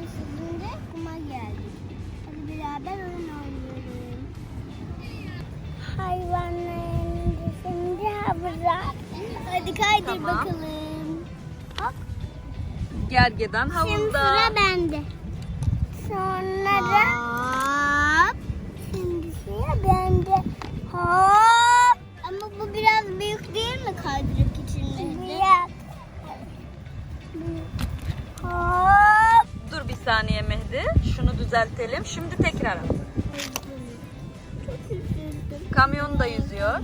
Şimdi kuma geldik. Hadi beraber oyun oynayalım. Hayvanların şimdi havuza. Hadi kaydır Tamam. bakalım. Hop. Gergedan Şimdi havuzda. sıra bende. gidelim. Şimdi tekrar at. Kamyon da yüzüyor.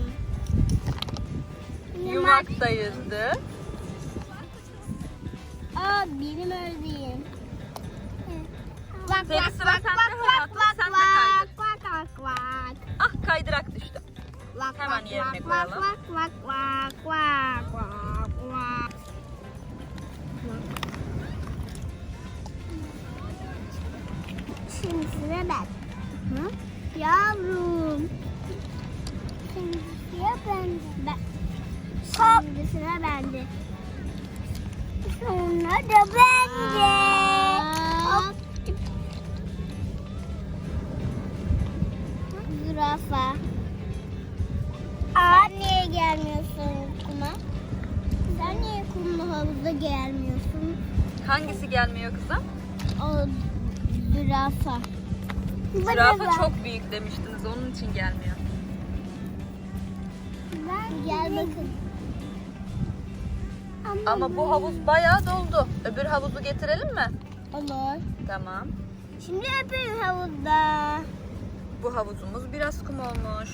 Yumak da yüzdü. Aa benim ördüğüm. Bak Senin bak sıra bak sende bak bak hayatım. bak Sen de kaydır. Ah kaydırak düştü. Bak, Hemen bak, yerine bak, koyalım. Bak bak bak bak bak bak. Şimdi sıra ben. Hı? Yavrum. Şimdi sıra bende. Ben. Şimdi sıra bende. Sonra da bende. Hop. Zürafa. Sen niye gelmiyorsun kuma? Sen niye kumlu havuza gelmiyorsun? Hangisi gelmiyor kızım? O zürafa. Zürafa çok büyük demiştiniz. Onun için gelmiyor. Gel bakın. Ama bu havuz bayağı doldu. Öbür havuzu getirelim mi? Olur. Tamam. Şimdi öpün havuzda. Bu havuzumuz biraz kum olmuş.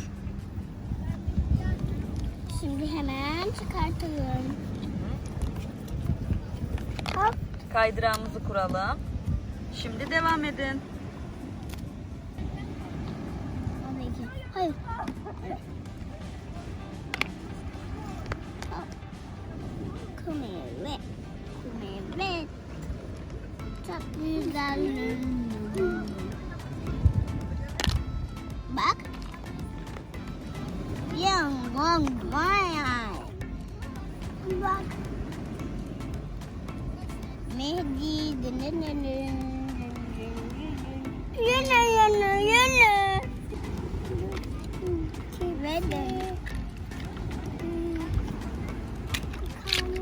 Şimdi hemen çıkartalım. Hop. Kaydırağımızı kuralım. Şimdi devam edin. Hayır. Come here. Come here. Çok güzel.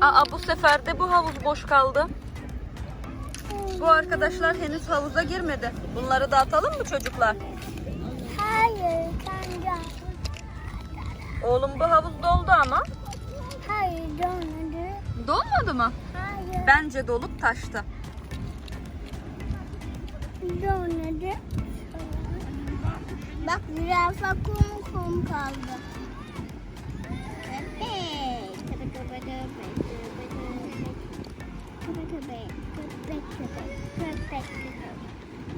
Aa bu sefer de bu havuz boş kaldı. Bu arkadaşlar henüz havuza girmedi. Bunları da atalım mı çocuklar? Hayır, kanca. Oğlum bu havuz doldu ama. Hayır, donmadı. Dolmadı mı? Hayır, Bence dolup taştı. donmadı. Bak zürafa kum kum kaldı.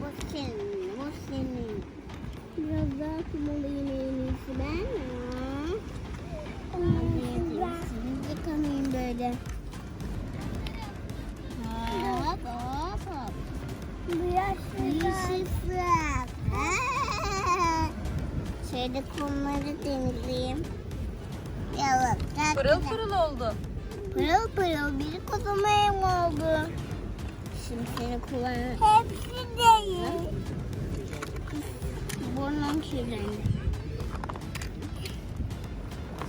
Bu senin, bu senin. Biraz daha kum olayım en iyisi ben. ya. Sizi yıkamayayım böyle. Hop hop hop. Yusuf. Şöyle kumları temizleyeyim. Yavaş. Pırıl pırıl oldu. Pırıl pırıl bir kocaman oldu. Şimdi seni kullanırım. Hepsi değil. Burnum kirlendi.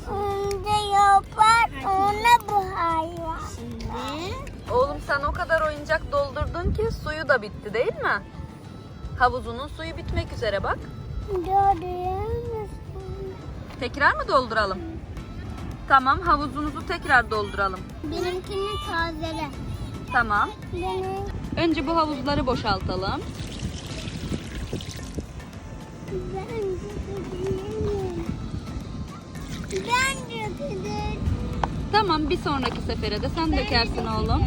Şimdi yapar ona bu hayvan. Şimdi Oğlum sen o kadar oyuncak doldurdun ki suyu da bitti değil mi? Havuzunun suyu bitmek üzere bak. görüyor musun? Tekrar mı dolduralım? Tamam havuzunuzu tekrar dolduralım. Benimkini tazele. Tamam. Benim Önce bu havuzları boşaltalım. ben. Ben dökeceğim. Tamam bir sonraki sefere de sen dökersin oğlum.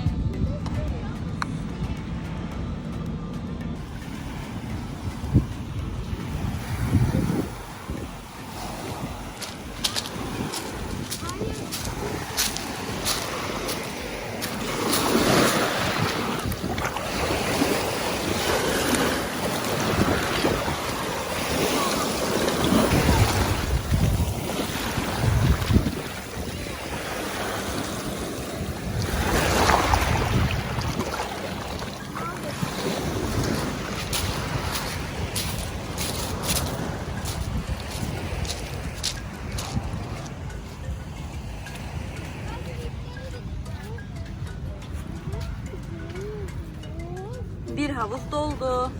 Havuz doldu.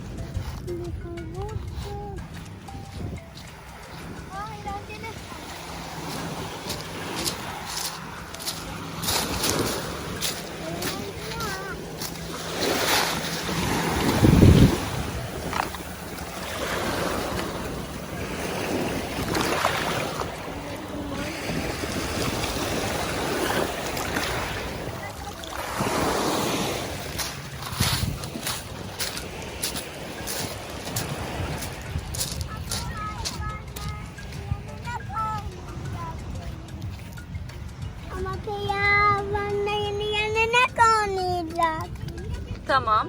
Tamam.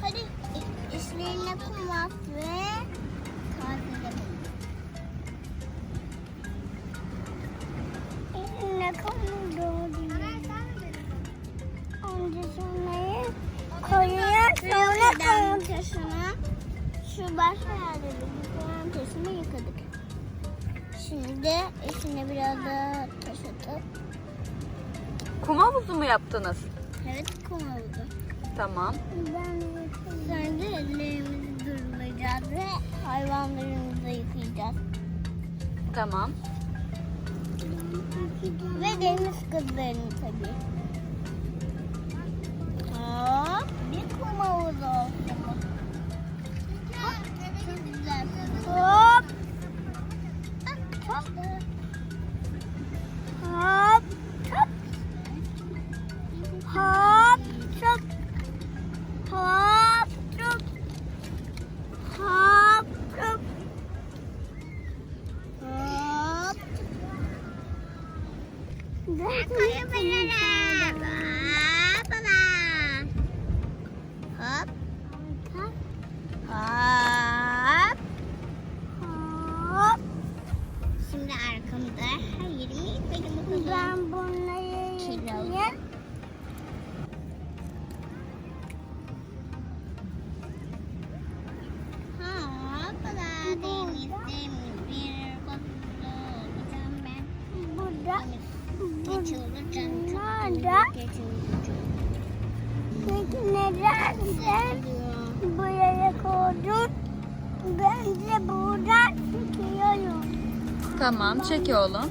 Hadi işlerine kumak ve tazelelim. İşlerine kumak doğru. Önce şunları koyuyor, sonra koyuntısını şu baş ayarları koyuntısını yıkadık. Şimdi içine biraz da taş atıp Kum havuzu mu yaptınız? evet kum oldu. Tamam. Sonra da ellerimizi durulayacağız ve hayvanlarımızı yıkayacağız. Tamam. Ve deniz kızlarını tabii. 我看，可以飞了！Sen buraya koydun? Ben de buradan çıkıyorum. Tamam çek oğlum.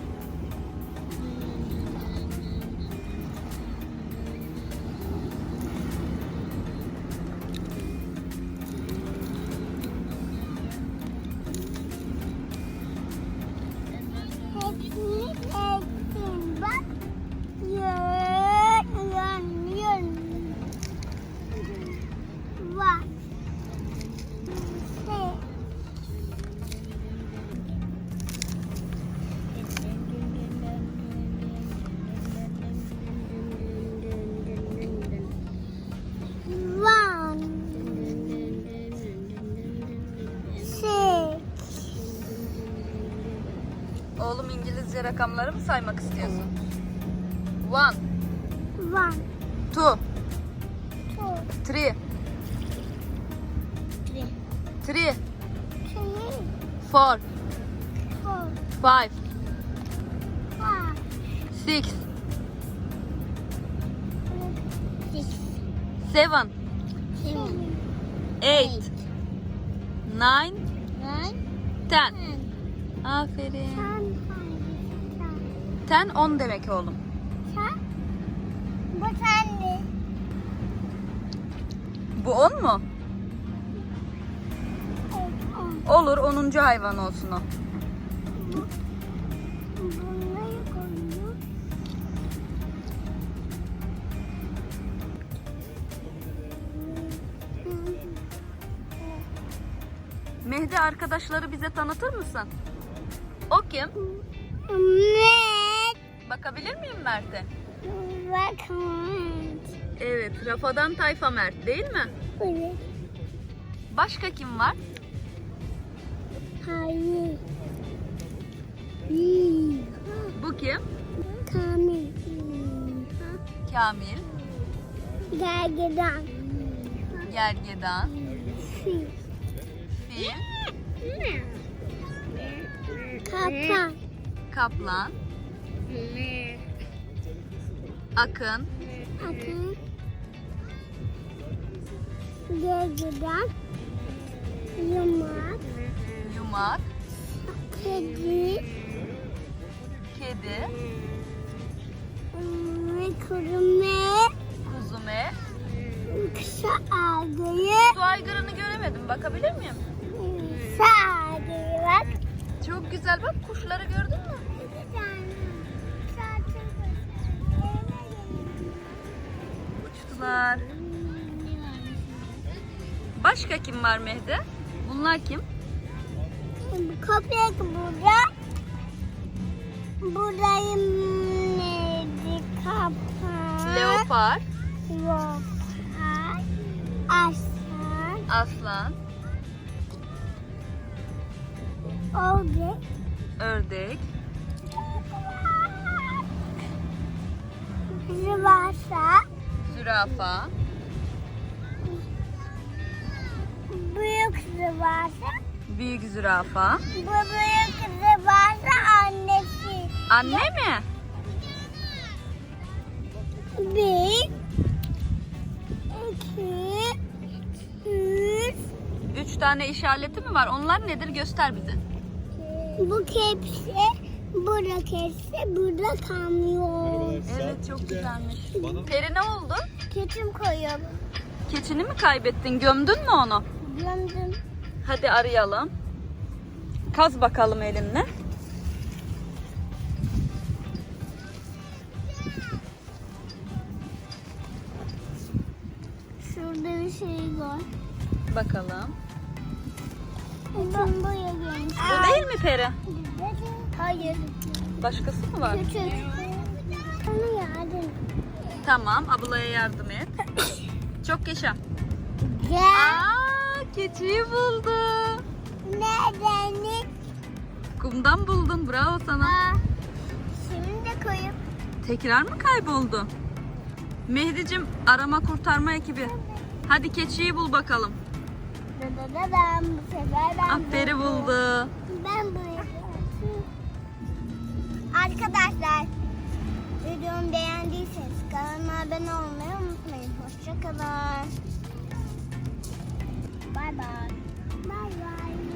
İngilizce rakamları mı saymak istiyorsun? One, One. two, Two. three, Three. three, Three. four, Four. five, Five. six, Six. seven, Seven. eight, nine, Nine. ten. Ten. Aferin. Ten. Ten on demek oğlum. Sen? Bu sende. Bu on mu? Evet, on. Olur onuncu hayvan olsun o. Mehdi arkadaşları bize tanıtır mısın? O kim? Evet. Bakabilir miyim Mert'e? Bakın. Evet, Rafa'dan Tayfa Mert değil mi? Evet. Başka kim var? Hayır. Bu kim? Kamil. Kamil, Gergedan. Gergedan, Fil. Fil, Kaplan. Kaplan, Akın, Akın. Geziden. Yumak. Yumak, Kedi. kedi, Ve kurume. kuzume. Kısa ağdayı. Su aygırını göremedim. Bakabilir miyim? Kısa ağdayı bak. Çok güzel. Bak kuşları gördün mü? Uçtular. Başka kim var Mehdi? Bunlar kim? Köpek burada. Buradayım neydi kapan. Leopar, Leopar. Aslan. aslan, Ördek. ördek, Zıvasa. Zürafa, Büyük zıvasa. büyük zürafa. Bu büyük zıvasa annesi. Anne mi? Bir. iki, Üç. Üç tane işareti mi var? Onlar nedir? Göster bize. Bu kepsi. Kepsi. Burada kamyon. Evet çok güzelmiş. Peri ne oldu? Keçim koyuyorum. Keçini mi kaybettin? Gömdün mü onu? Gömdüm. Hadi arayalım. Kaz bakalım elinle. Şurada bir şey var. Bakalım. Ben buraya. Bu değil mi peri? Hayır. Başkası mı var? Küçük. Bana yardım. Tamam, ablaya yardım et. Çok yaşa. Gel. Aa, keçiyi buldu. Nereden? Kumdan buldun. Bravo sana. Aa, Şimdi de koyup. Tekrar mı kayboldu? Mehdi'cim arama kurtarma ekibi. Hadi keçiyi bul bakalım. Bu sefer ben Aferi buldum. buldu. Ben buraya Arkadaşlar videomu beğendiyseniz kanalıma abone olmayı unutmayın. Hoşçakalın. Bay bay. Bay bay.